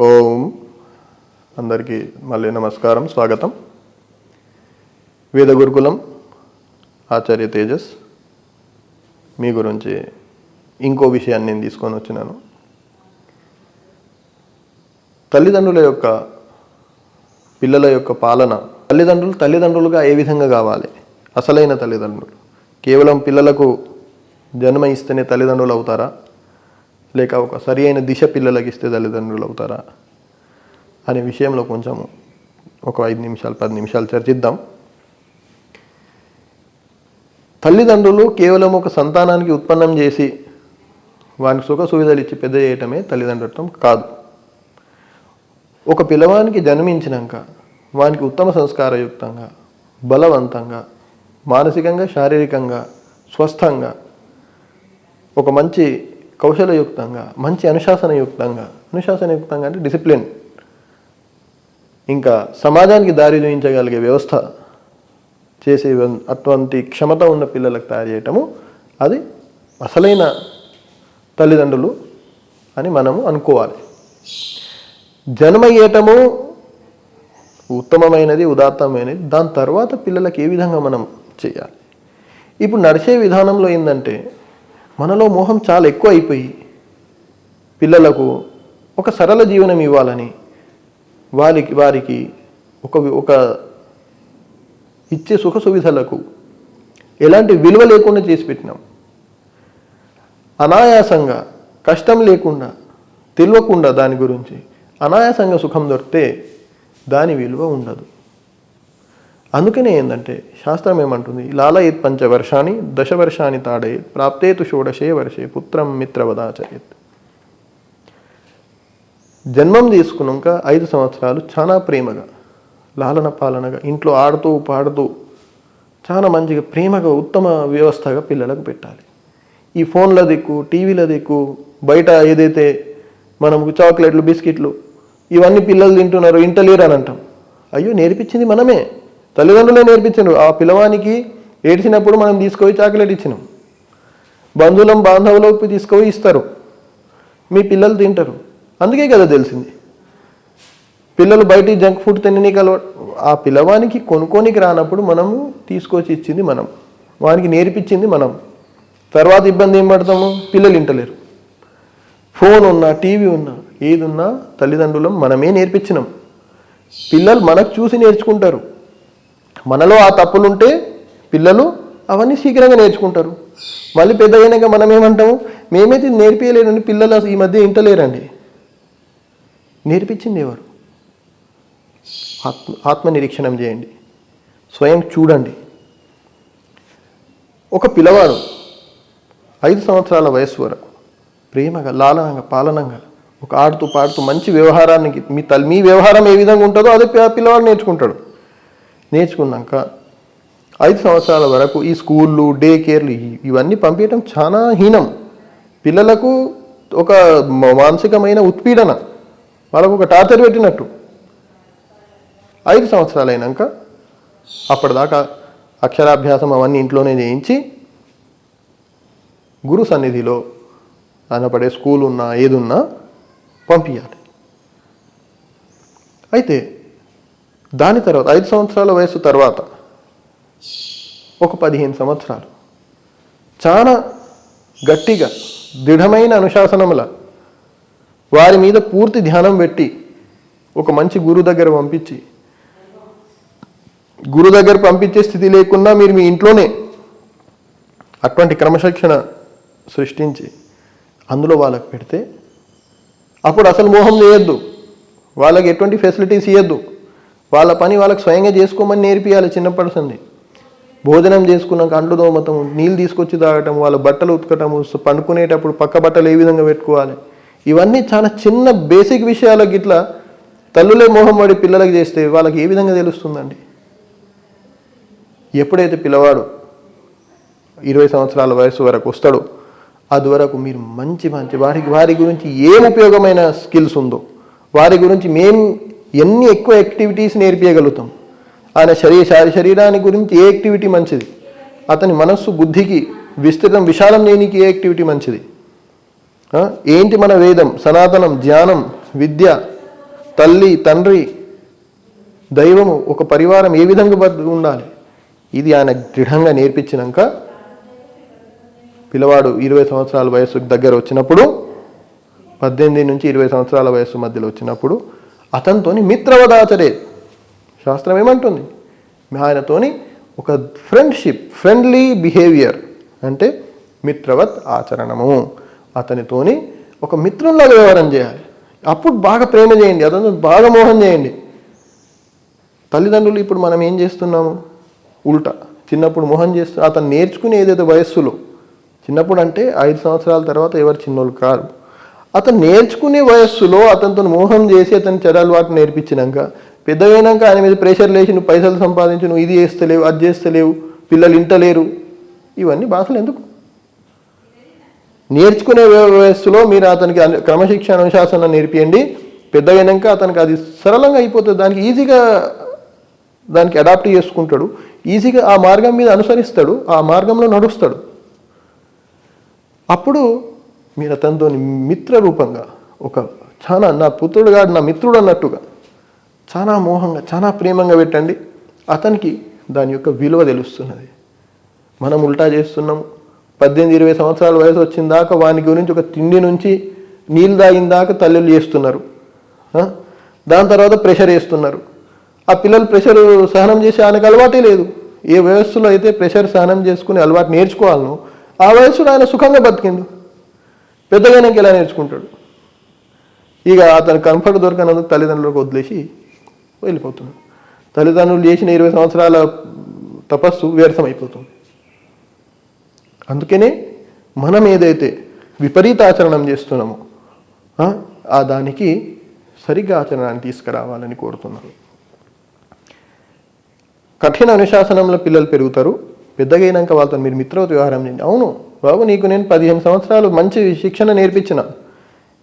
ఓం. అందరికీ మళ్ళీ నమస్కారం స్వాగతం. వేద గురుకులం ఆచార్య తేజస్ మీ గురించి ఇంకో విషయాన్ని నేను తీసుకొని వచ్చినాను. తల్లిదండ్రుల యొక్క పిల్లల యొక్క పాలన తల్లిదండ్రులు తల్లిదండ్రులుగా ఏ విధంగా కావాలి? అసలైన తల్లిదండ్రులు. కేవలం పిల్లలకు జన్మ ఇస్తేనే తల్లిదండ్రులు అవుతారా? లేక ఒక సరి అయిన దిశ పిల్లలకి ఇస్తే తల్లిదండ్రులు అవుతారా అనే విషయంలో కొంచెం ఒక ఐదు నిమిషాలు పది నిమిషాలు చర్చిద్దాం. తల్లిదండ్రులు కేవలం ఒక సంతానానికి ఉత్పన్నం చేసి వానికి సుఖ సువిధలు ఇచ్చి పెద్ద చేయటమే తల్లిదండ్రుత్వం కాదు. ఒక పిల్లవానికి జన్మించినాక వానికి ఉత్తమ సంస్కారయుక్తంగా బలవంతంగా మానసికంగా శారీరకంగా స్వస్థంగా ఒక మంచి కౌశలయుక్తంగా మంచి అనుశాసనయుక్తంగా. అనుశాసనయుక్తంగా అంటే డిసిప్లిన్ ఇంకా సమాజానికి దారి చూపించగలిగే వ్యవస్థ చేసే అటువంటి క్షమత ఉన్న పిల్లలకు తయారు చేయటము అది అసలైన తల్లిదండ్రులు అని మనము అనుకోవాలి. జన్మయ్యేటము ఉత్తమమైనది ఉదాత్తమైనది దాని తర్వాత పిల్లలకు ఏ విధంగా మనం చేయాలి? ఇప్పుడు నడిచే విధానంలో ఏంటంటే మనలో మోహం చాలా ఎక్కువ అయిపోయి పిల్లలకు ఒక సరళ జీవనం ఇవ్వాలని వారికి వారికి ఒక ఒక ఇచ్చే సుఖ సువిధలకు ఎలాంటి విలువ లేకుండా చేసి పెట్టినాం. అనాయాసంగా కష్టం లేకుండా తెలియకుండా దాని గురించి అనాయాసంగా సుఖం దొరికితే దాని విలువ ఉండదు. అందుకనే ఏంటంటే శాస్త్రం ఏమంటుంది? లాలయత్ పంచవర్షాన్ని దశవర్షాన్ని తాడయేత్ ప్రాప్తేతు షోడశే వర్షే పుత్రం మిత్రవదాచరేత్. జన్మం తీసుకున్నాక ఐదు సంవత్సరాలు చాలా ప్రేమగా లాలన పాలనగా ఇంట్లో ఆడుతూ పాడుతూ చాలా మంచిగా ప్రేమగా ఉత్తమ వ్యవస్థగా పిల్లలకు పెట్టాలి. ఈ ఫోన్ల దిక్కు టీవీల దిక్కు బయట ఏదైతే మనము చాక్లెట్లు బిస్కెట్లు ఇవన్నీ పిల్లలు తింటున్నారు ఇంటలేరు అని అంటాం. అయ్యో నేర్పించింది మనమే. తల్లిదండ్రులే నేర్పించారు ఆ పిల్లవానికి ఏడ్చినప్పుడు మనం తీసుకొని చాక్లెట్ ఇచ్చినాం. బంధువులం బాంధవులకు తీసుకొని ఇస్తారు. మీ పిల్లలు తింటారు. అందుకే కదా తెలిసింది. పిల్లలు బయట జంక్ ఫుడ్ తిననీకి అలవాటు ఆ పిల్లవానికి కొనుక్కోనికి రానప్పుడు మనము తీసుకొచ్చి ఇచ్చింది మనం. వానికి నేర్పించింది మనం. తర్వాత ఇబ్బంది ఏం పడతాము? పిల్లలు ఇంటలేరు. ఫోన్ ఉన్నా టీవీ ఉన్నా ఏది ఉన్నా తల్లిదండ్రులం మనమే నేర్పించినాం. పిల్లలు మనకు చూసి నేర్చుకుంటారు. మనలో ఆ తప్పులుంటే పిల్లలు అవన్నీ శీఘ్రంగా నేర్చుకుంటారు. మళ్ళీ పెద్ద అయినాక మనం ఏమంటాము మేమైతే నేర్పించలేరండి పిల్లలు ఈ మధ్య ఇంటలేరండి. నేర్పించింది ఎవరు? ఆత్మ ఆత్మ నిరీక్షణం చేయండి. స్వయం చూడండి. ఒక పిల్లవాడు ఐదు సంవత్సరాల వయస్సు వరకు ప్రేమగా లాలనంగా పాలనంగా ఒక ఆడుతూ పాడుతూ మంచి వ్యవహారానికి మీ తల్లి మీ వ్యవహారం ఏ విధంగా ఉంటుందో అదే పిల్లవాడు నేర్చుకుంటాడు. నేర్చుకున్నాక ఐదు సంవత్సరాల వరకు ఈ స్కూళ్ళు డే కేర్లు ఇవన్నీ పంపించడం చాలా హీనం. పిల్లలకు ఒక మానసికమైన ఉత్పీడన వాళ్ళకు ఒక టార్చర్ పెట్టినట్టు. ఐదు సంవత్సరాలు అయినాక అప్పటిదాకా అక్షరాభ్యాసం అవన్నీ ఇంట్లోనే చేయించి గురు సన్నిధిలో అనపడే స్కూల్ ఉన్నా ఏదున్నా పంపించాలి అయితే దాని తర్వాత ఐదు సంవత్సరాల వయసు తర్వాత ఒక పదిహేను సంవత్సరాలు. చాలా గట్టిగా దృఢమైన అనుశాసనముల వారి మీద పూర్తి ధ్యానం పెట్టి ఒక మంచి గురు దగ్గర పంపించి గురు దగ్గర పంపించే స్థితి లేకుండా మీరు మీ ఇంట్లోనే అటువంటి క్రమశిక్షణ సృష్టించి అందులో వాళ్ళకి పెడితే అప్పుడు అసలు మోహం చేయొద్దు. వాళ్ళకి ఎటువంటి ఫెసిలిటీస్ ఇవ్వద్దు వాళ్ళ పని వాళ్ళకి స్వయంగా చేసుకోమని నేర్పియాలి చిన్నప్పటి పర్సన్ని. భోజనం చేసుకున్నాక అంట్లు దోమతం నీళ్ళు తీసుకొచ్చి తాగటం వాళ్ళ బట్టలు ఉతకటం పండుకునేటప్పుడు పక్క బట్టలు ఏ విధంగా పెట్టుకోవాలి? ఇవన్నీ చాలా చిన్న బేసిక్ విషయాలకు ఇట్లా తల్లులే మోహం పడి పిల్లలకు చేస్తే వాళ్ళకి ఏ విధంగా తెలుస్తుందండి? ఎప్పుడైతే పిల్లవాడు ఇరవై సంవత్సరాల వయసు వరకు వస్తాడో అది వరకు మీరు మంచి మంచి వారికి వారి గురించి ఏం ఉపయోగమైన స్కిల్స్ ఉందో వారి గురించి మేము ఎన్ని ఎక్కువ యాక్టివిటీస్ నేర్పించగలుగుతాం ఆయన శరీర శారీ శరీరానికి గురించి ఏ యాక్టివిటీ మంచిది? అతని మనస్సు బుద్ధికి విస్తృతం విశాలం లేనికి ఏ యాక్టివిటీ మంచిది? ఏంటి మన వేదం? సనాతనం ధ్యానం విద్య తల్లి తండ్రి దైవము ఒక పరివారం ఏ విధంగా ఉండాలి? ఇది ఆయన దృఢంగా నేర్పించినాక పిల్లవాడు ఇరవై సంవత్సరాల వయసు దగ్గర వచ్చినప్పుడు పద్దెనిమిది నుంచి ఇరవై సంవత్సరాల వయసు మధ్యలో వచ్చినప్పుడు అతనితోని మిత్రవదాచరే. శాస్త్రం ఏమంటుంది ఆయనతోని ఒక ఫ్రెండ్షిప్ ఫ్రెండ్లీ బిహేవియర్ అంటే మిత్రవత్ ఆచరణము. అతనితోని ఒక మిత్రుల్లాగా వ్యవహారం చేయాలి. అప్పుడు బాగా ప్రేమ చేయండి అతను బాగా మోహం చేయండి. తల్లిదండ్రులు ఇప్పుడు మనం ఏం చేస్తున్నాము? ఉల్టా. చిన్నప్పుడు మోహం చేస్తూ అతను నేర్చుకునే ఏదైతే వయస్సులో. చిన్నప్పుడు అంటే ఐదు సంవత్సరాల తర్వాత ఎవరు చిన్నోళ్ళు కారు. అతను నేర్చుకునే వయస్సులో అతనితో మోహం చేసి అతని చెడు అలవాటు నేర్పించినాక పెద్దగైనాక ఆయన మీద ప్రెషర్ లేచి నువ్వు పైసలు సంపాదించు నువ్వు ఇది చేస్తలేవు అది చేస్తలేవు పిల్లలు ఇంటలేరు. ఇవన్నీ బాధలు ఎందుకు? నేర్చుకునే వయస్సులో మీరు అతనికి క్రమశిక్షణ అనుశాసన నేర్పియండి. పెద్దగైనాక అతనికి అది సరళంగా అయిపోతుంది. దానికి ఈజీగా దానికి అడాప్ట్ చేసుకుంటాడు. ఈజీగా ఆ మార్గం మీద అనుసరిస్తాడు. ఆ మార్గంలో నడుస్తాడు. అప్పుడు మీరు అతనితోని మిత్ర రూపంగా ఒక చాలా నా పుత్రుడు కాదు నా మిత్రుడు అన్నట్టుగా చాలా మోహంగా చాలా ప్రేమంగా పెట్టండి. అతనికి దాని యొక్క విలువ తెలుస్తున్నది. మనం ఉల్టా చేస్తున్నాము. పద్దెనిమిది ఇరవై సంవత్సరాల వయసు వచ్చిన దాకా వాని గురించి ఒక తిండి నుంచి నీళ్ళు తాగిన దాకా తల్లులు చేస్తున్నారు. దాని తర్వాత ప్రెషర్ వేస్తున్నారు. ఆ పిల్లలు ప్రెషర్ సహనం చేసే ఆయనకు అలవాటే లేదు. ఏ వయస్సులో అయితే ప్రెషర్ సహనం చేసుకుని అలవాటు నేర్చుకోవాలనో ఆ వయస్సులో ఆయన సుఖంగా బతికిండు. పెద్దగానికి ఎలా నేర్చుకుంటాడు? ఇక అతను కంఫర్ట్ దొరకనందుకు తల్లిదండ్రులకు వదిలేసి వెళ్ళిపోతున్నాడు. తల్లిదండ్రులు చేసిన ఇరవై సంవత్సరాల తపస్సు వ్యర్థమైపోతుంది. అయిపోతుంది అందుకనే మనం ఏదైతే విపరీత ఆచరణం చేస్తున్నామో ఆ దానికి సరిగ్గా ఆచరణాన్ని తీసుకురావాలని కోరుతున్నాను. కఠిన అనుశాసనంలో పిల్లలు పెరుగుతారు. పెద్దగైనాక వాళ్ళతో మీరు మిత్రవత వ్యవహారం చేయండి. అవును బాబు నీకు నేను పదిహేను సంవత్సరాలు మంచి శిక్షణ నేర్పించిన.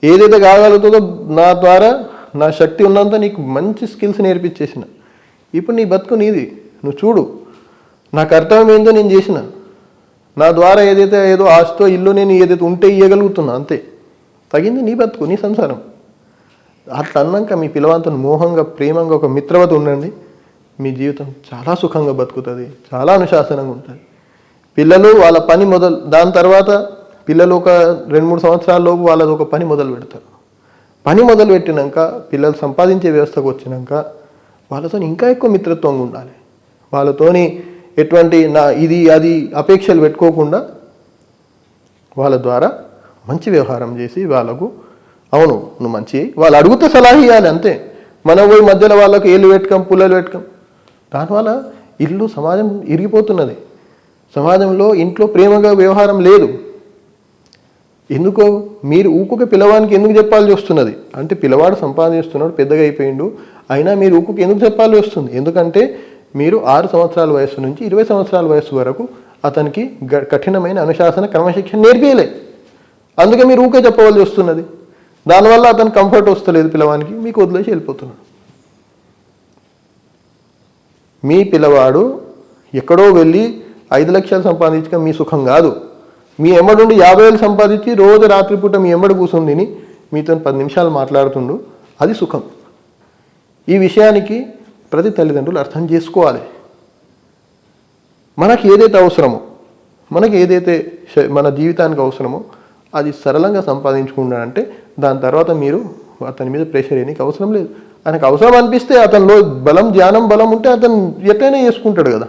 ఏదైతే కాగలుగుతుందో నా ద్వారా నా శక్తి ఉన్నంత నీకు మంచి స్కిల్స్ నేర్పించేసిన. ఇప్పుడు నీ బతుకు నీది. నువ్వు చూడు నా కర్తవ్యం ఏందో నేను చేసిన. నా ద్వారా ఏదైతే ఏదో ఆస్తో ఇల్లు నేను ఏదైతే ఉంటే ఇవ్వగలుగుతున్నా అంతే. తగింది నీ బతుకు నీ సంసారం. అట్లా అన్నాక మీ పిల్లవాంతో మోహంగా ప్రేమంగా ఒక మిత్రవత ఉండండి. మీ జీవితం చాలా సుఖంగా బతుకుతుంది చాలా అనుశాసనంగా ఉంటుంది. పిల్లలు వాళ్ళ పని మొదలు దాని తర్వాత పిల్లలు ఒక రెండు మూడు సంవత్సరాల లోపు వాళ్ళది ఒక పని మొదలు పెడతారు. పని మొదలు పెట్టినాక పిల్లలు సంపాదించే వ్యవస్థకు వచ్చినాక వాళ్ళతో ఇంకా ఎక్కువ మిత్రత్వంగా ఉండాలి. వాళ్ళతోని ఎటువంటి నా ఇది అది అపేక్షలు పెట్టుకోకుండా వాళ్ళ ద్వారా మంచి వ్యవహారం చేసి వాళ్ళకు అవును నువ్వు మంచి వాళ్ళు అడుగుతే సలహా ఇవ్వాలి అంతే. మనం పోయి మధ్యలో వాళ్ళకు ఏళ్ళు పెట్టుకోం పుల్లలు పెట్టుకోం దానివల్ల ఇల్లు సమాజం ఇరిగిపోతున్నది. సమాజంలో ఇంట్లో ప్రేమగా వ్యవహారం లేదు. ఎందుకో మీరు ఊకుక పిల్లవానికి ఎందుకు చెప్పాల్సి వస్తున్నది అంటే పిల్లవాడు సంపాదిస్తున్నాడు పెద్దగా అయిపోయిండు. అయినా మీరు ఊకుకి ఎందుకు చెప్పాల్సి వస్తుంది ఎందుకంటే మీరు ఆరు సంవత్సరాల వయసు నుంచి ఇరవై సంవత్సరాల వయస్సు వరకు అతనికి గ- కఠినమైన అనుశాసన క్రమశిక్షణ నేర్పియలే. అందుకే మీరు ఊకే చెప్పవలసి వస్తున్నది దానివల్ల అతను కంఫర్ట్ వస్తలేదు పిల్లవానికి మీకు వదిలేసి వెళ్ళిపోతున్నాడు మీ పిల్లవాడు ఎక్కడో వెళ్ళి ఐదు లక్షలు సంపాదించక మీ సుఖం కాదు. మీ ఎమ్మడుండి యాభై వేలు సంపాదించి రోజు రాత్రిపూట మీ ఎమ్మడి కూర్చొని తిని మీతో పది నిమిషాలు మాట్లాడుతుండు అది సుఖం. ఈ విషయానికి ప్రతి తల్లిదండ్రులు అర్థం చేసుకోవాలి. మనకి ఏదైతే అవసరమో మనకి ఏదైతే మన జీవితానికి అవసరమో అది సరళంగా సంపాదించుకున్నాడంటే దాని తర్వాత మీరు అతని మీద ప్రెషర్ వేయడానికి అవసరం లేదు. ఆయనకు అవసరం అనిపిస్తే అతనిలో బలం ధ్యానం బలం ఉంటే అతను ఎట్లయినా చేసుకుంటాడు కదా.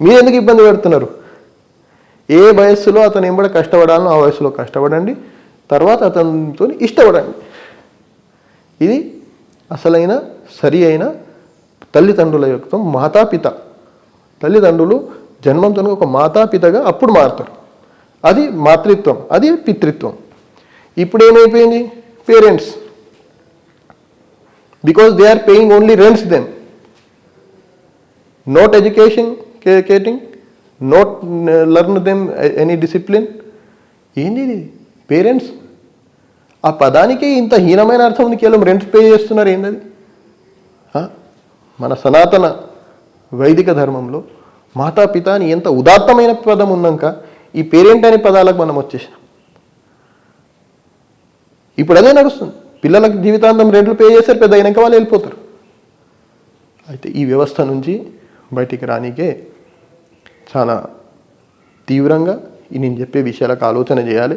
మీరు ఎందుకు ఇబ్బంది పెడుతున్నారు? ఏ వయస్సులో అతను ఎంబడ కష్టపడాలో ఆ వయసులో కష్టపడండి. తర్వాత అతనితో ఇష్టపడండి. ఇది అసలైన సరి అయిన తల్లిదండ్రుల యొక్క మాతాపిత. తల్లిదండ్రులు జన్మంతో ఒక మాతాపితగా అప్పుడు మారుతారు. అది మాతృత్వం అది పితృత్వం. ఇప్పుడు ఏమైపోయింది parents. Because they are paying only rents them not education కేటింగ్ not learn them any discipline ఏంది ఇది పేరెంట్స్ ఆ పదానికి ఇంత హీనమైన అర్థం ఉంది. కేవలం రెంట్ పే చేస్తున్నారు ఏంటది మన సనాతన వైదిక ధర్మంలో మాతాపిత అని ఎంత ఉదాత్తమైన పదం ఉన్నాక ఈ పేరెంట్ అనే పదాలకు మనం వచ్చేసాం ఇప్పుడు అదే నడుస్తుంది. పిల్లలకు జీవితాంతం రెంట్లు పే చేస్తారు పెద్ద అయినాక వాళ్ళు వెళ్ళిపోతారు. అయితే ఈ వ్యవస్థ నుంచి బయటికి రానికే చాలా తీవ్రంగా ఈ నేను చెప్పే విషయాలకు ఆలోచన చేయాలి.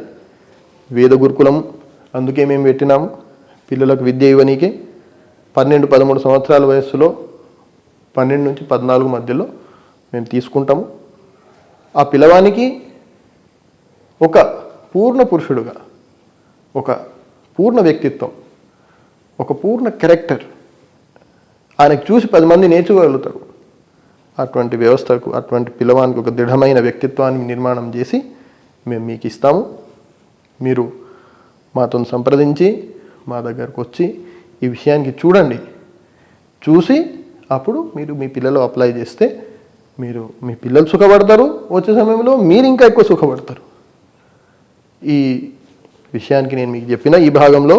వేద గురుకులం అందుకే మేము పెట్టినాము. పిల్లలకు విద్య ఇవ్వనీకే పన్నెండు పదమూడు సంవత్సరాల వయస్సులో పన్నెండు నుంచి పద్నాలుగు మధ్యలో మేము తీసుకుంటాము. ఆ పిల్లవానికి ఒక పూర్ణ పురుషుడుగా ఒక పూర్ణ వ్యక్తిత్వం ఒక పూర్ణ క్యారెక్టర్ ఆయనకు చూసి పది మంది నేర్చుకోగలుగుతారు. అటువంటి వ్యవస్థకు అటువంటి పిల్లవానికి ఒక దృఢమైన వ్యక్తిత్వాన్ని నిర్మాణం చేసి మేము మీకు ఇస్తాము. మీరు మాతో సంప్రదించి మా దగ్గరకు వచ్చి ఈ విషయానికి చూడండి. చూసి అప్పుడు మీరు మీ పిల్లలు అప్లై చేస్తే మీరు మీ పిల్లలు సుఖపడతారు. వచ్చే సమయంలో మీరు ఇంకా ఎక్కువ సుఖపడతారు. ఈ విషయానికి నేను మీకు చెప్పిన ఈ భాగంలో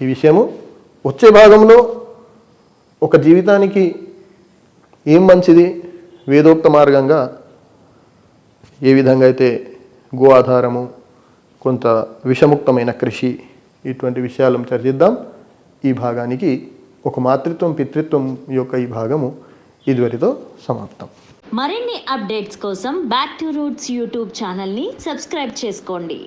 ఈ విషయము వచ్చే భాగంలో ఒక జీవితానికి ఏం మంచిది? వేదోక్త మార్గంగా ఏ విధంగా అయితే గో ఆధారము కొంత విషముక్తమైన కృషి ఇటువంటి విషయాలను చర్చిద్దాం. ఈ భాగానికి ఒక మాతృత్వం పితృత్వం యొక్క ఈ భాగము ఇదివరితో సమాప్తం. మరిన్ని అప్డేట్స్ కోసం బ్యాక్ టు రూట్స్ యూట్యూబ్ ఛానల్ని సబ్స్క్రైబ్ చేసుకోండి.